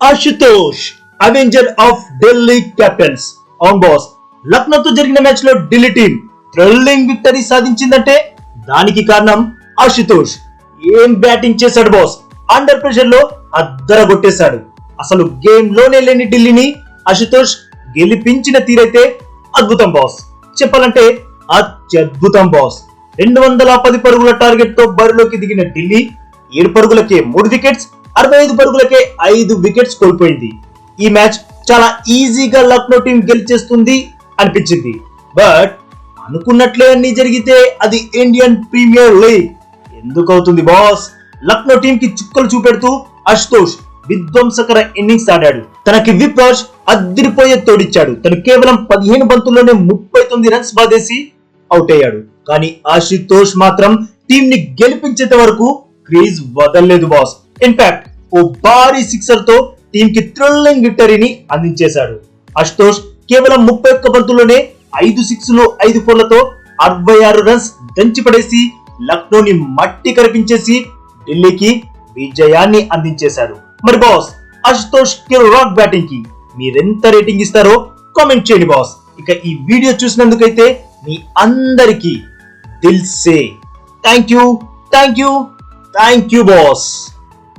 Ashutosh avenger of Delhi Capitals అవును boss లక్నోతో జరిగిన మ్యాచ్లో ఢిల్లీ టీం థ్రిల్లింగ్ విక్టరీ సాధించిందంటే దానికి కారణం అశుతోష్ ఏం బ్యాటింగ్ చేశాడు బాస్ అండర్ ప్రెషర్లో అద్దర కొట్టేశాడు. అసలు గేమ్లోనే లేని ఢిల్లీని అశుతోష్ గెలిపించిన తీరైతే అద్భుతం బాస్ చెప్పాలంటే అత్యద్భుతం బాస్ రెండు వందల పది పరుగుల టార్గెట్తో బరిలోకి దిగిన ఢిల్లీ ఏడు పరుగులకే మూడు వికెట్స్ అరవై ఐదు పరుగులకే ఐదు వికెట్స్ కోల్పోయింది. ఈ మ్యాచ్ చాలా ఈజీగా లక్నో టీం గెలిచేస్తుంది అనిపించింది. బట్ అనుకున్నట్లే అన్ని జరిగితే అది ఇండియన్ ప్రీమియర్ లీగ్. ఎందుకు అవుతుంది బాస్? లక్నో టీం కి చుక్కలు చూపెడుతూ అశుతోష్ విధ్వంసకర ఇన్నింగ్స్ ఆడాడు. తనకి విప్రాజ్ అద్దిరిపోయే తోడిచ్చాడు. తను కేవలం పదిహేను బంతుల్లోనే ముప్పై తొమ్మిది రన్స్ బాధేసి అవుట్ అయ్యాడు కానీ ఆశుతోష్ మాత్రం టీం ని గెలిపించేంత వరకు క్రీజ్ వదలలేదు బాస్. ఇన్ఫాక్ట్ ఓ భారీ సిక్సర్తో టీమ్కి థ్రిల్లింగ్ విక్టరీని అందించేశాడు. అశుతోష్ కేవలం ముప్పై ఒక్క బంతుల్లోనే ఐదు సిక్స్లో ఐదు ఫోర్లతో అరవై ఆరు రన్స్ దంచి పడేసి లక్నోని మట్టి కరిపించేసి ఢిల్లీకి విజయాన్ని అందించేశాడు. మరి బాస్ అశుతోష్కి రాక్ బ్యాటింగ్కి మీరెంత రేటింగ్ ఇస్తారో కామెంట్ చేయండి బాస్. ఇక ఈ వీడియో చూసినందుకైతే మీ అందరికీ దిల్సే. Thank you thank you thank you boss.